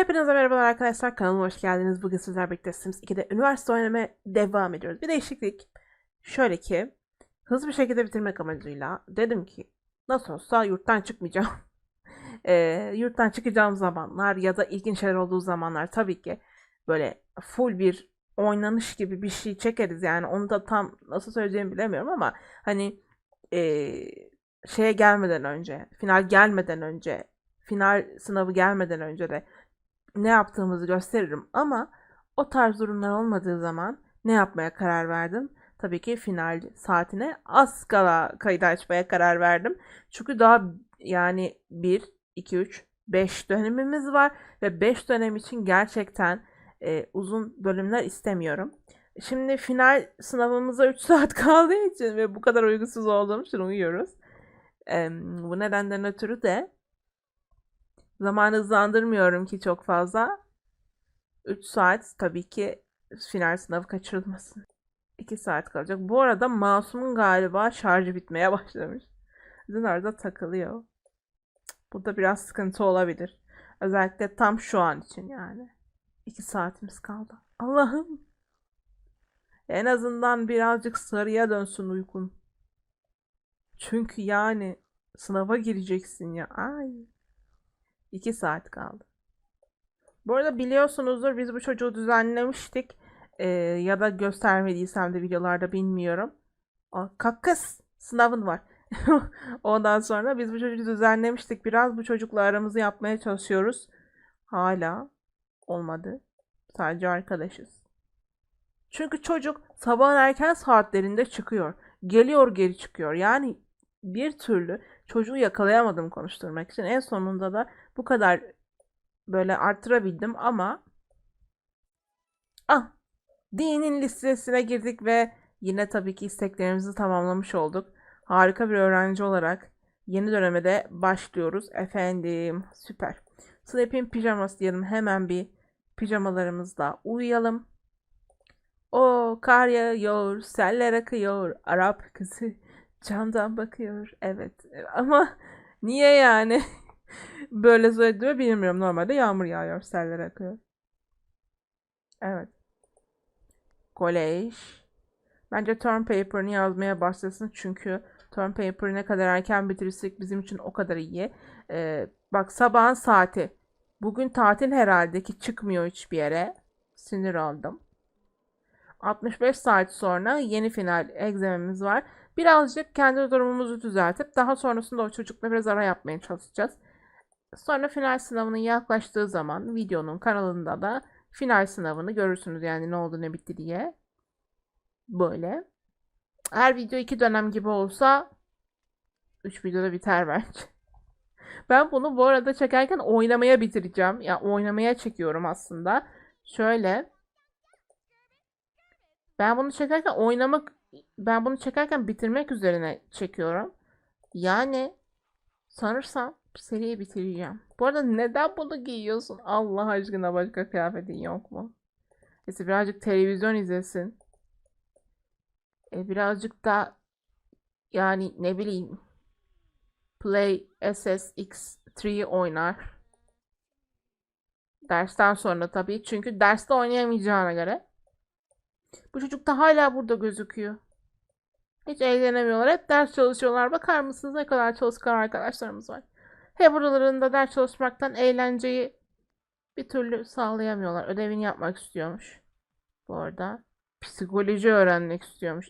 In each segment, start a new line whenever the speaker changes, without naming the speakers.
Hepinize merhabalar arkadaşlar. Kanalıma hoş geldiniz. Bugün sizler birlikte Sims 2'de üniversite oynamaya devam ediyoruz. Bir değişiklik. Şöyle ki hızlı bir şekilde bitirmek amacıyla dedim ki nasıl olsa yurttan çıkmayacağım. Eee, yurttan çıkacağım zamanlar ya da ilginç şeyler olduğu zamanlar tabii ki böyle full bir oynanış gibi bir şey çekeriz. Yani onu da tam nasıl söyleyeceğimi bilemiyorum ama hani eee, şeye gelmeden önce, final gelmeden önce, final sınavı gelmeden önce de ne yaptığımızı gösteririm ama o tarz durumlar olmadığı zaman ne yapmaya karar verdim? Tabii ki final saatine az kala kaydı açmaya karar verdim. Çünkü daha yani 1, 2, 3, 5 dönemimiz var ve 5 dönem için gerçekten e, uzun bölümler istemiyorum. Şimdi final sınavımıza 3 saat kaldığı için ve bu kadar uykusuz olduğum için uyuyoruz. Em, bu nedenden ötürü de Zamanı hızlandırmıyorum ki çok fazla. 3 saat tabii ki final sınavı kaçırılmasın. 2 saat kalacak. Bu arada masumun galiba şarjı bitmeye başlamış. Bizim arada takılıyor. Bu da biraz sıkıntı olabilir. Özellikle tam şu an için yani. 2 saatimiz kaldı. Allah'ım. En azından birazcık sarıya dönsün uykun. Çünkü yani sınava gireceksin ya. Ay. 2 saat kaldı. Bu arada biliyorsunuzdur biz bu çocuğu düzenlemiştik. Ee, ya da göstermediysem de videolarda bilmiyorum. Aa, sınavın var. Ondan sonra biz bu çocuğu düzenlemiştik. Biraz bu çocukla aramızı yapmaya çalışıyoruz. Hala olmadı. Sadece arkadaşız. Çünkü çocuk sabahın erken saatlerinde çıkıyor. Geliyor geri çıkıyor. Yani bir türlü çocuğu yakalayamadım konuşturmak için. En sonunda da bu kadar böyle arttırabildim ama ah dinin listesine girdik ve yine tabii ki isteklerimizi tamamlamış olduk. Harika bir öğrenci olarak yeni döneme de başlıyoruz. Efendim süper. Sleeping pijaması diyelim hemen bir pijamalarımızla uyuyalım. O kar yağıyor, seller akıyor, Arap kızı camdan bakıyor. Evet ama niye yani? Böyle söylediğimi bilmiyorum. Normalde yağmur yağıyor, seller akıyor. Evet. Kolej. Bence term paper'ını yazmaya başlasın çünkü term paper'ı ne kadar erken bitirirsek bizim için o kadar iyi. Ee, bak sabahın saati. Bugün tatil herhalde ki çıkmıyor hiçbir yere. Sinir oldum. 65 saat sonra yeni final egzamemiz var. Birazcık kendi durumumuzu düzeltip daha sonrasında o çocukla biraz ara yapmaya çalışacağız. Sonra final sınavının yaklaştığı zaman videonun kanalında da final sınavını görürsünüz yani ne oldu ne bitti diye. Böyle. Her video iki dönem gibi olsa 3 videoda biter bence. Ben bunu bu arada çekerken oynamaya bitireceğim. Ya yani oynamaya çekiyorum aslında. Şöyle. Ben bunu çekerken oynamak ben bunu çekerken bitirmek üzerine çekiyorum. Yani sanırsam seriyi bitireceğim. Bu arada neden bunu giyiyorsun? Allah aşkına başka kıyafetin yok mu? Neyse birazcık televizyon izlesin. E, birazcık da yani ne bileyim Play SSX3 oynar. Dersten sonra tabii. Çünkü derste oynayamayacağına göre. Bu çocuk da hala burada gözüküyor. Hiç eğlenemiyorlar. Hep ders çalışıyorlar. Bakar mısınız ne kadar çalışkan arkadaşlarımız var. Hep buralarında ders çalışmaktan eğlenceyi bir türlü sağlayamıyorlar. Ödevini yapmak istiyormuş. Bu arada. Psikoloji öğrenmek istiyormuş.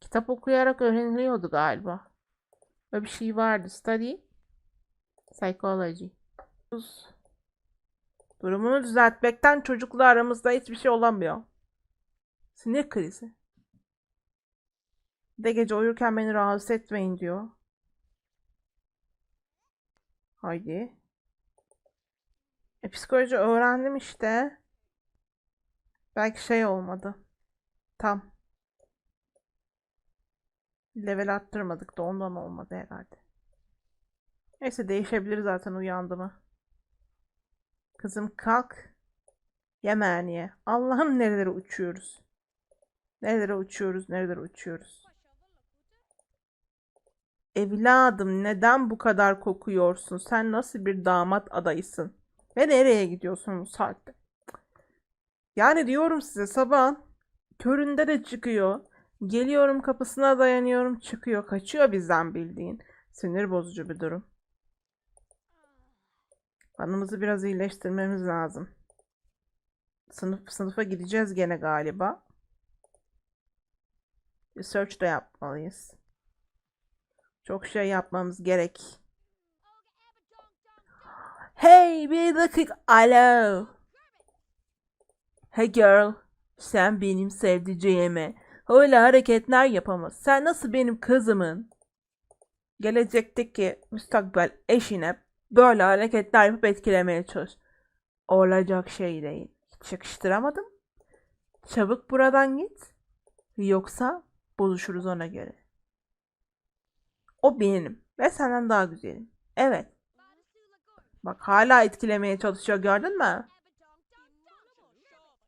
Kitap okuyarak öğreniliyordu galiba. Böyle bir şey vardı. Study Psychology. Durumunu düzeltmekten çocukla aramızda hiçbir şey olamıyor. Sinir krizi. De gece uyurken beni rahatsız etmeyin diyor. Haydi. E, psikoloji öğrendim işte. Belki şey olmadı. Tam. Level arttırmadık da ondan olmadı herhalde. Neyse değişebilir zaten uyandı mı. Kızım kalk. Yemeğini Allah'ım nerelere uçuyoruz. Nerelere uçuyoruz, nerelere uçuyoruz. Evladım neden bu kadar kokuyorsun? Sen nasıl bir damat adayısın? Ve nereye gidiyorsun bu saatte? Yani diyorum size sabahın köründe de çıkıyor. Geliyorum kapısına dayanıyorum çıkıyor. Kaçıyor bizden bildiğin. Sinir bozucu bir durum. Anımızı biraz iyileştirmemiz lazım. Sınıf sınıfa gideceğiz gene galiba. Research de yapmalıyız. Çok şey yapmamız gerek. Hey bir dakika. Alo. Hey girl. Sen benim sevdiceğime öyle hareketler yapamaz. Sen nasıl benim kızımın gelecekteki müstakbel eşine böyle hareketler yapıp etkilemeye çalış. Olacak şey değil. Hiç yakıştıramadım. Çabuk buradan git. Yoksa bozuşuruz ona göre. O benim ve senden daha güzelim. Evet. Bak hala etkilemeye çalışıyor gördün mü?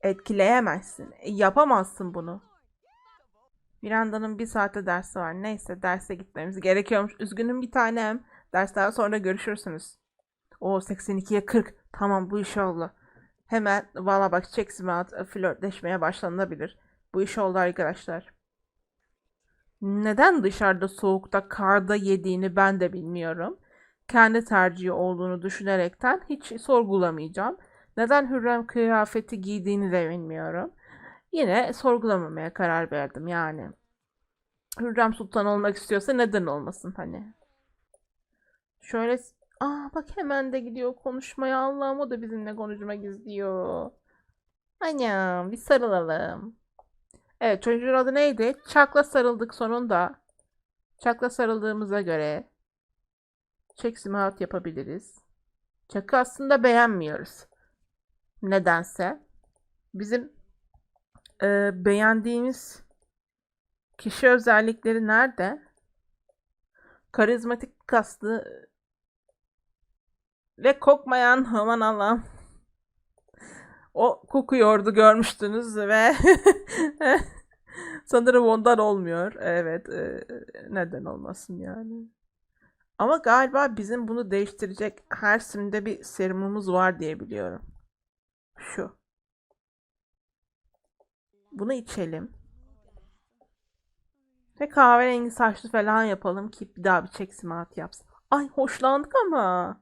Etkileyemezsin. E, Yapamazsın bunu. Miranda'nın bir saate dersi var. Neyse derse gitmemiz gerekiyormuş. Üzgünüm bir tanem. Dersten sonra görüşürsünüz. O 82'ye 40. Tamam bu iş oldu. Hemen valla bak çeksim at flörtleşmeye başlanabilir. Bu iş oldu arkadaşlar. Neden dışarıda soğukta karda yediğini ben de bilmiyorum. Kendi tercihi olduğunu düşünerekten hiç sorgulamayacağım. Neden Hürrem kıyafeti giydiğini de bilmiyorum. Yine sorgulamamaya karar verdim yani. Hürrem Sultan olmak istiyorsa neden olmasın hani. Şöyle Aa bak hemen de gidiyor konuşmaya Allah'ım o da bizimle konuşmak istiyor. Anam bir sarılalım. Evet çocuğun adı neydi? Çakla sarıldık sonunda. Çakla sarıldığımıza göre check out yapabiliriz. Çakı aslında beğenmiyoruz. Nedense. Bizim e, beğendiğimiz kişi özellikleri nerede? Karizmatik kaslı ve kokmayan aman Allah'ım. O kokuyordu görmüştünüz ve sanırım ondan olmuyor. Evet, e, neden olmasın yani. Ama galiba bizim bunu değiştirecek her simde bir serumumuz var diye biliyorum. Şu. Bunu içelim. Ve kahverengi saçlı falan yapalım ki bir daha bir çek simat yapsın. Ay hoşlandık ama.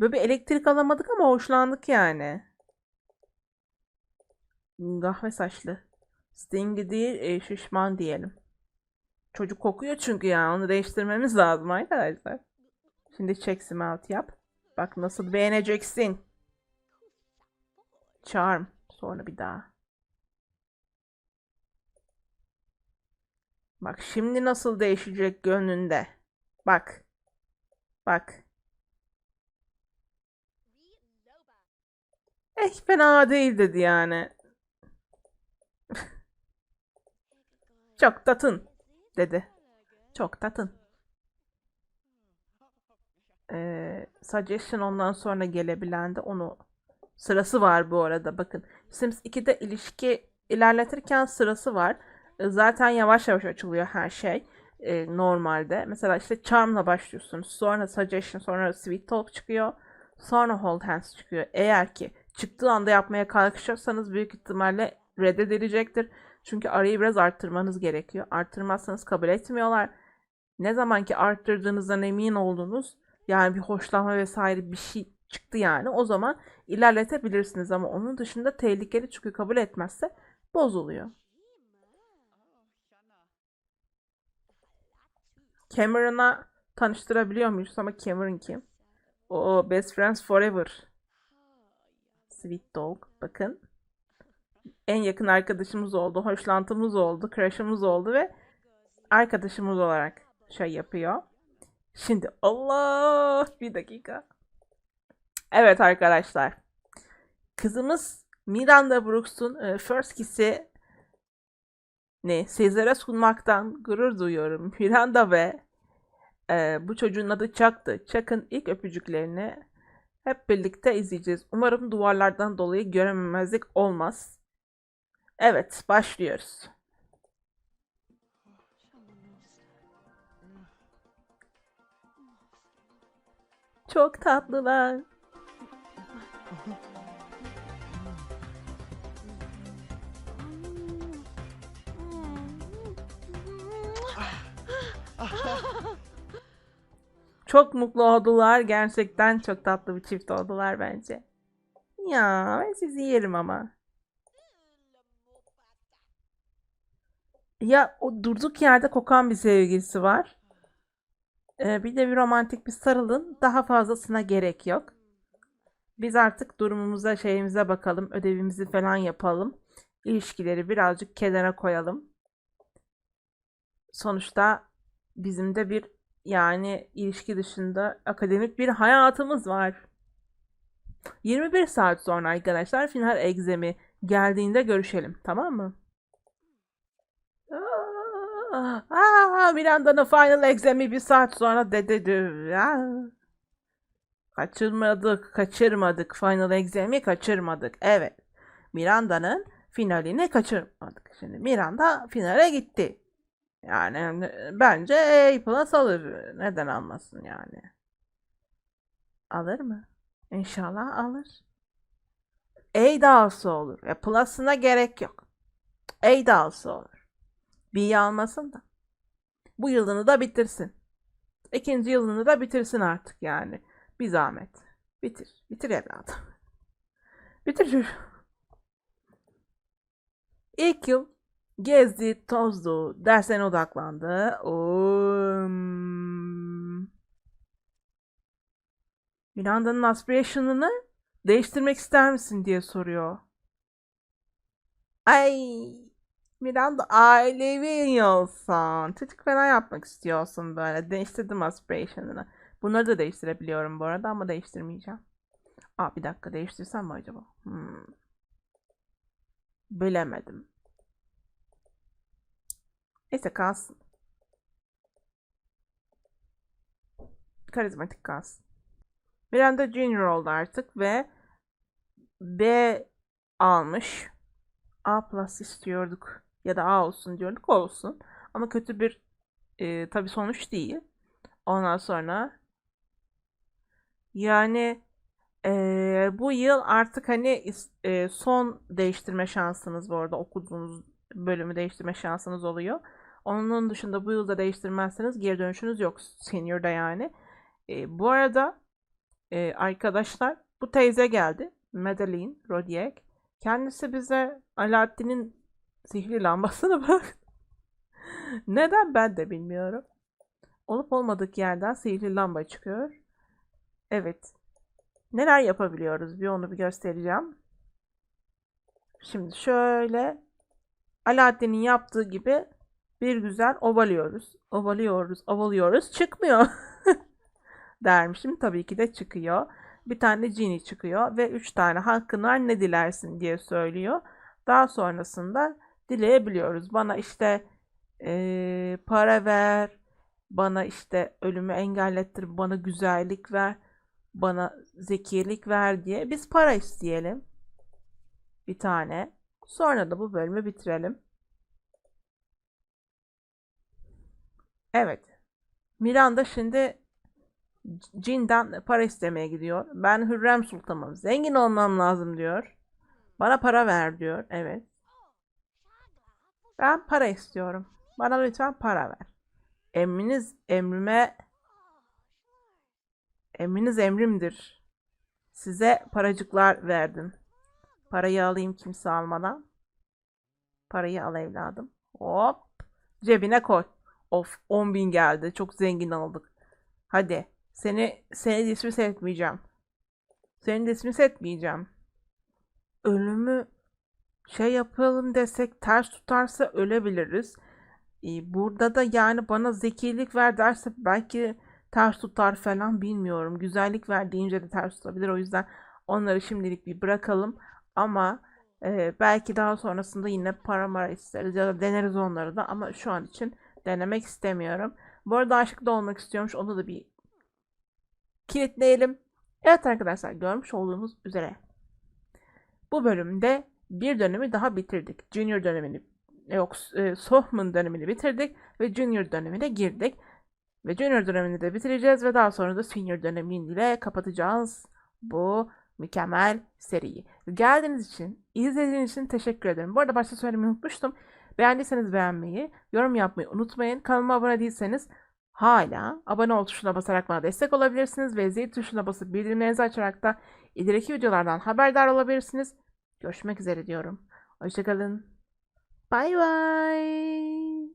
Böyle bir elektrik alamadık ama hoşlandık yani. Kahve saçlı. Sting değil, e, şişman diyelim. Çocuk kokuyor çünkü ya. Onu değiştirmemiz lazım arkadaşlar. Şimdi check out yap. Bak nasıl beğeneceksin. Charm. Sonra bir daha. Bak şimdi nasıl değişecek gönlünde. Bak. Bak. Eh fena değil dedi yani. Çok tatın dedi. Çok tatın. Ee, suggestion ondan sonra gelebilen de onu sırası var bu arada bakın. Sims 2'de ilişki ilerletirken sırası var. Ee, Zaten yavaş yavaş açılıyor her şey. Ee, normalde. Mesela işte Charm'la başlıyorsunuz. Sonra Suggestion, sonra Sweet Talk çıkıyor. Sonra Hold Hands çıkıyor. Eğer ki çıktığı anda yapmaya kalkışırsanız büyük ihtimalle reddedilecektir. Çünkü arayı biraz arttırmanız gerekiyor. Arttırmazsanız kabul etmiyorlar. Ne zaman ki arttırdığınızdan emin oldunuz yani bir hoşlanma vesaire bir şey çıktı yani o zaman ilerletebilirsiniz ama onun dışında tehlikeli çünkü kabul etmezse bozuluyor. Cameron'a tanıştırabiliyor muyuz ama Cameron kim? O Best Friends Forever. Sweet Dog. Bakın. En yakın arkadaşımız oldu. Hoşlantımız oldu. Crush'ımız oldu ve arkadaşımız olarak şey yapıyor. Şimdi Allah bir dakika. Evet arkadaşlar. Kızımız Miranda Brooks'un e, First Kiss'i ne Sezar'a sunmaktan gurur duyuyorum. Miranda ve e, bu çocuğun adı Chuck'tı. Chuck'ın ilk öpücüklerini hep birlikte izleyeceğiz. Umarım duvarlardan dolayı görememezlik olmaz. Evet, başlıyoruz. Çok tatlılar. çok mutlu oldular. Gerçekten çok tatlı bir çift oldular bence. Ya ben sizi yerim ama. Ya o durduk yerde kokan bir sevgilisi var. Ee, bir de bir romantik bir sarılın. Daha fazlasına gerek yok. Biz artık durumumuza şeyimize bakalım. Ödevimizi falan yapalım. İlişkileri birazcık kenara koyalım. Sonuçta bizim de bir yani ilişki dışında akademik bir hayatımız var. 21 saat sonra arkadaşlar final egzemi geldiğinde görüşelim. Tamam mı? Aa, Miranda'nın final egzemi bir saat sonra dedi. Ya. Kaçırmadık, kaçırmadık. Final egzemi kaçırmadık. Evet. Miranda'nın finalini kaçırmadık. Şimdi Miranda finale gitti. Yani bence A plus alır. Neden almasın yani? Alır mı? İnşallah alır. A da olur. Ya plus'ına gerek yok. A da olur. B'yi almasın da. Bu yılını da bitirsin. İkinci yılını da bitirsin artık yani. Bir zahmet. Bitir. Bitir evladım. Bitir. İlk yıl gezdi, tozdu, derslerine odaklandı. Um... Miranda'nın aspiration'ını değiştirmek ister misin diye soruyor. Ay Miranda ailevi olsan. Çocuk falan yapmak istiyorsun böyle. Değiştirdim aspiration'ını. Bunları da değiştirebiliyorum bu arada ama değiştirmeyeceğim. Aa bir dakika değiştirsem mi acaba? Hmm. Bilemedim. Neyse kalsın. Karizmatik kalsın. Miranda Junior oldu artık ve B almış. A plus istiyorduk. Ya da A olsun diyorduk. Olsun. Ama kötü bir e, tabi sonuç değil. Ondan sonra yani e, bu yıl artık hani e, son değiştirme şansınız bu arada okuduğunuz bölümü değiştirme şansınız oluyor. Onun dışında bu yılda değiştirmezseniz geri dönüşünüz yok senior'da yani. E, bu arada e, arkadaşlar bu teyze geldi. Madeline Rodiek. Kendisi bize Alaaddin'in sihirli lambasını bırak. Neden ben de bilmiyorum. Olup olmadık yerden sihirli lamba çıkıyor. Evet. Neler yapabiliyoruz? Bir onu bir göstereceğim. Şimdi şöyle Alaaddin'in yaptığı gibi bir güzel ovalıyoruz. Ovalıyoruz, ovalıyoruz. Çıkmıyor. Dermişim. Tabii ki de çıkıyor. Bir tane cini çıkıyor ve üç tane hakkın ne dilersin diye söylüyor. Daha sonrasında dileyebiliyoruz. Bana işte ee, para ver, bana işte ölümü engellettir, bana güzellik ver, bana zekilik ver diye biz para isteyelim. Bir tane. Sonra da bu bölümü bitirelim. Evet. Miranda şimdi Cin'den para istemeye gidiyor. Ben Hürrem Sultan'ım. Zengin olmam lazım diyor. Bana para ver diyor. Evet. Ben para istiyorum. Bana lütfen para ver. Emriniz emrime emriniz emrimdir. Size paracıklar verdim. Parayı alayım kimse almadan. Parayı al evladım. Hop. Cebine koy. Of 10 bin geldi. Çok zengin olduk. Hadi. Seni seni dismiss etmeyeceğim. Seni dismiss etmeyeceğim. Ölümü şey yapalım desek ters tutarsa ölebiliriz. Ee, burada da yani bana zekilik ver derse belki ters tutar falan bilmiyorum. Güzellik ver deyince de ters tutabilir. O yüzden onları şimdilik bir bırakalım. Ama e, belki daha sonrasında yine para mara isteriz ya da deneriz onları da. Ama şu an için denemek istemiyorum. Bu arada aşık da olmak istiyormuş. Onu da bir kilitleyelim. Evet arkadaşlar görmüş olduğunuz üzere. Bu bölümde bir dönemi daha bitirdik. Junior dönemini yok e, Sophomore dönemini bitirdik ve Junior dönemine girdik. Ve Junior dönemini de bitireceğiz ve daha sonra da Senior dönemiyle kapatacağız bu mükemmel seriyi. Geldiğiniz için, izlediğiniz için teşekkür ederim. Bu arada başta söylemeyi unutmuştum. Beğendiyseniz beğenmeyi, yorum yapmayı unutmayın. Kanalıma abone değilseniz hala abone ol tuşuna basarak bana destek olabilirsiniz ve zil tuşuna basıp bildirimlerinizi açarak da ileriki videolardan haberdar olabilirsiniz. Görüşmek üzere diyorum. Hoşçakalın. Bay bay.